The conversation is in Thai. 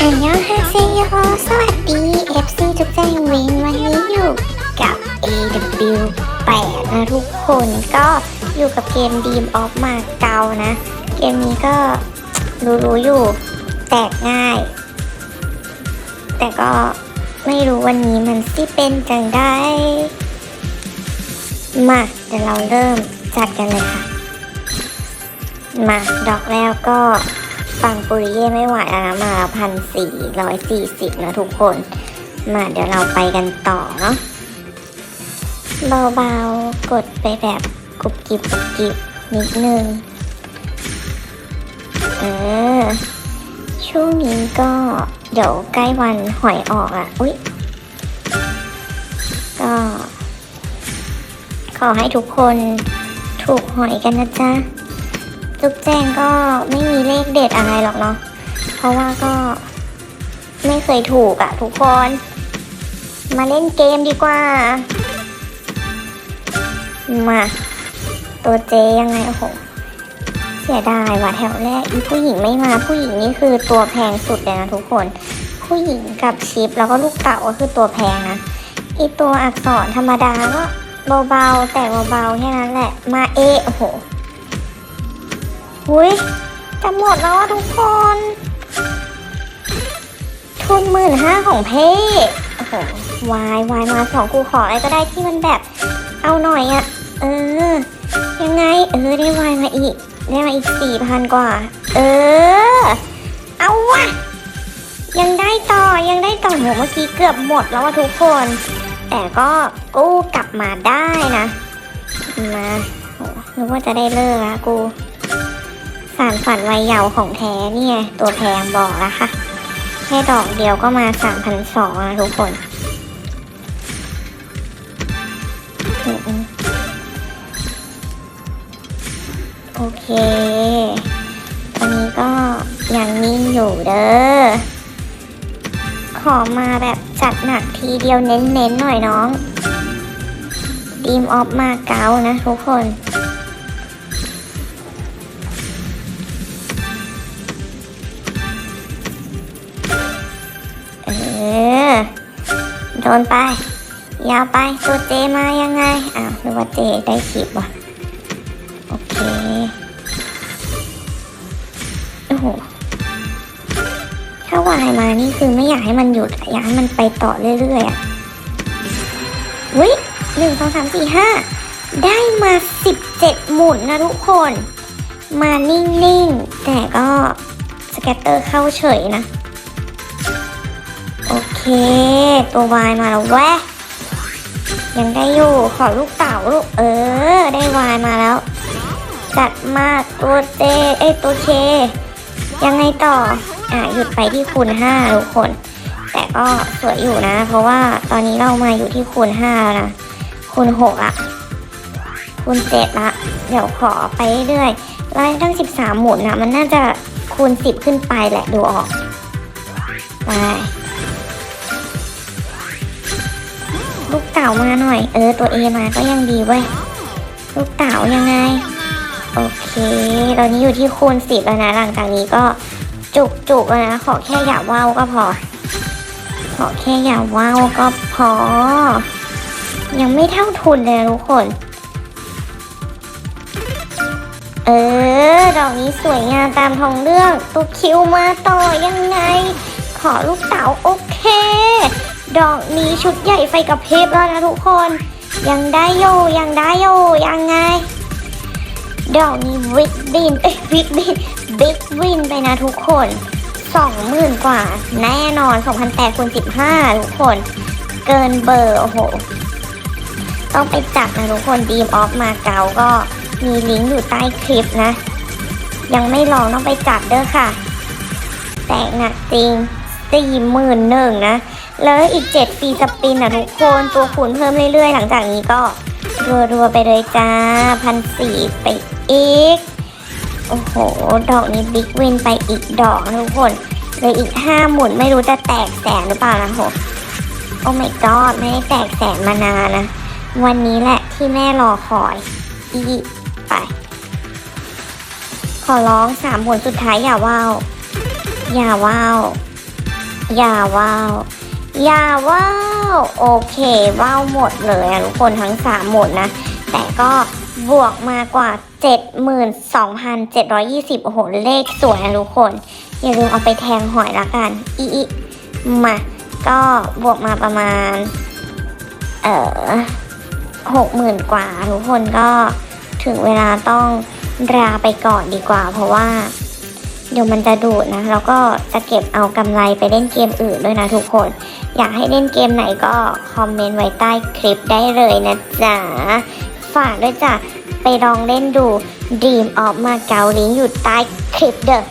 อันยองฮาเซโยสวัสดี FC ทุกท่านเวนวันนี้อยู่กับ AW 8นะทุกคนก็อยู่กับเกมดีมออฟมาเกานะ เกมนี้ก็รู้ๆอยู่ แตกง่าย แต่ก็ไม่รู้วันนี้มันสิเป็นจังได้ มาเดี๋ยวเราเริ่มจัดกันเลยค่ะ มาดอกแล้วก็ ฟังปุริเย่ไม่ไหวแล้วนะมาพันสี่ร้อยสี่สิบนะทุกคน มาเดี๋ยวเราไปกันต่อเนาะเบาๆ กดไปแบบกรุบกริบกรุบกริบนิดนึง เออ ช่วงนี้ก็เดี๋ยวใกล้วันหอยออกอะ่ะ อุ๊ย ก็ ขอให้ทุกคนถูกหอยกันนะจ๊ะ จุ๊บแจงก็ไม่มีเลขเด็ดอะไรหรอกเนาะ เพราะว่าก็ไม่เคยถูกอะทุกคน มาเล่นเกมดีกว่า มา ตัวเจยังไงโอ้โห เสียดายว่ะแถวแรกอีผู้หญิงไม่มาผู้หญิงนี่คือตัวแพงสุดเลยนะทุกคน ผู้หญิงกับชิปแล้วก็ลูกเต่าก็คือตัวแพงนะอีตัวอักษรธรรมดาก็เบาๆแต่เบาๆแค่นั้นแหละ มาเอโอ้โห หุยจะหมดแล้วอะทุกคน ทุนหมื่นห้าของเพ่โอ้โหวายวายมาสองกูขออะไรก็ได้ที่มันแบบ เอาหน่อยอะเออ ยังไง เออได้วายมาอีก ได้มาอีกสี่พันกว่า เออ เอาวะยังได้ต่อยังได้ต่อโหเมื่อกี้เกือบหมดแล้วอะทุกคน แต่ก็กู้กลับมาได้นะ มาโหนึกว่าจะได้เลิกละกู สารฝันวัยเยาว์ของแท้เนี่ย ตัวแพงบอกแล้วค่ะ แค่ดอกเดียวก็มาสามพันสองนะทุกคนโอเคตอนนี้ก็ยังนิ่งอยู่เด้อ ขอมาแบบจัดหนักทีเดียวเน้นๆหน่อยน้องดีมออฟมาเก๊านะทุกคน ดนไป ยาวไปตัวเจมายังไง อ้าวหรือว่าเจได้คลิปว่ะโอเค โอ้โห ถ้าวายมานี่คือไม่อยากให้มันหยุด อยากให้มันไปต่อเรื่อยๆอะวิหนึ่งสองสามสี่ห้าได้มาสิบเจ็ดหมุนนะทุกคน มานิ่งๆ แต่ก็สแกตเตอร์เข้าเฉยนะ ตัววายมาแล้วแวะยังได้อยู่ ขอลูกเต่าลูก เออ ได้วายมาแล้ว จัดมาตัวเจเอ้ตัวเค ยังไงต่อ อะ หยุดไปที่คูณห้าทุกคน แต่ก็สวยอยู่นะ เพราะว่าตอนนี้เรามาอยู่ที่คูณห้าแล้วนะ คูณหกอะคูณเจ็ดละ เดี๋ยวขอไปเรื่อยๆไล่ตั้งสิบสามหมุนนะมันน่าจะคูณสิบขึ้นไปแหละดูออก ไป ลูกเต่ามาหน่อย เออตัวเอมาก็ยังดีเว้ยลูกเต่ายังไง โอเค ตอนนี้อยู่ที่คูณสิบแล้วนะหลังจากนี้ก็จุกจุกแล้วนะขอแค่อย่าว่าวก็พอ ขอแค่อย่าว่าวก็พอ ยังไม่เท่าทุนเลยทุกคน เออ ดอกนี้สวยงามตามท้องเรื่อง ตุกคิวมาต่อยังไง ขอลูกเต๋าโอเค ดอกนี้ชุดใหญ่ไฟกระพริบแล้วนะทุกคน ยังได้โยยังได้โยยังไง ดอกนี้วิกบินเอ้ยวิกบินบิ๊กวินไปนะทุกคนสองหมื่นกว่า แน่นอน2,800คูณ15 ทุกคน เกินเบอร์โอ้โห ต้องไปจับนะทุกคนดีมออฟมาเก๊าก็มีลิงก์อยู่ใต้คลิปนะ ยังไม่ลองต้องไปจับเด้อค่ะ แตกหนักจริงสี่หมื่นหนึ่งนะ แล้วอีกเจ็ดปีสปินอะทุกคนตัวคูณเพิ่มเรื่อยๆ หลังจากนี้ก็รัวๆไปเลยจ้าพันสี่ไปอีก โอ้โห ดอกนี้บิ๊กวินไปอีกดอกนะทุกคนเลยอีกห้าหมุนไม่รู้จะแตกแสนหรือเปล่านะโหโอ้ my god ไม่ได้แตกแสนมานานนะ วันนี้แหละที่แม่รอคอยอีไป ขอร้องสามหมุนสุดท้ายอย่าว่าวอย่าว่าว อย่าว้าว ยาว้าวโอเคว้าวหมดเลยอะทุกคนทั้งสามหมดนะ แต่ก็บวกมากว่า 72,720 โอ้โห เลขสวยนะทุกคน อย่าลืมเอาไปแทงหอยละกัน อีอมา ก็บวกมาประมาณ เอ่อหกหมื่นกว่า ทุกคนก็ถึงเวลาต้องลาไปก่อนดีกว่า เพราะว่า เดี๋ยวมันจะดูดนะ แล้วก็จะเก็บเอากำไรไปเล่นเกมอื่นด้วยนะทุกคน อยากให้เล่นเกมไหนก็คอมเมนต์ไว้ใต้คลิปได้เลยนะจ๊ะ ฝากด้วยจ้ะ ไปลองเล่นดู Dream of มาเกาลิงก์อยู่ใต้คลิปเด้อ